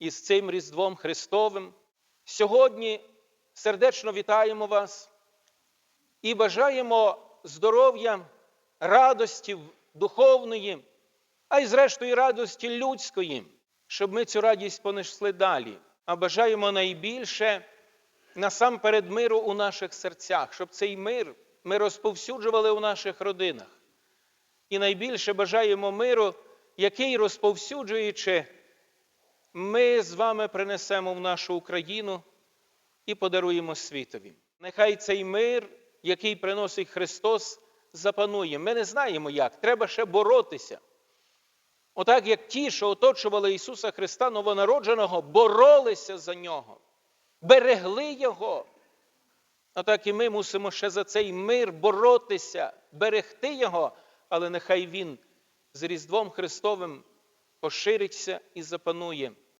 із цим Різдвом Христовим. Сьогодні сердечно вітаємо вас і бажаємо здоров'я, радості духовної, а й зрештою радості людської, щоб ми цю радість понесли далі. А бажаємо найбільше насамперед миру у наших серцях, щоб цей мир ми розповсюджували у наших родинах. І найбільше бажаємо миру, який, розповсюджуючи, ми з вами принесемо в нашу Україну і подаруємо світові. Нехай цей мир, який приносить Христос, запанує. Ми не знаємо як, треба ще боротися. Отак, як ті, що оточували Ісуса Христа новонародженого, боролися за Нього, берегли Його. Отак і ми мусимо ще за цей мир боротися, берегти Його, але нехай Він з Різдвом Христовим пошириться і запанує.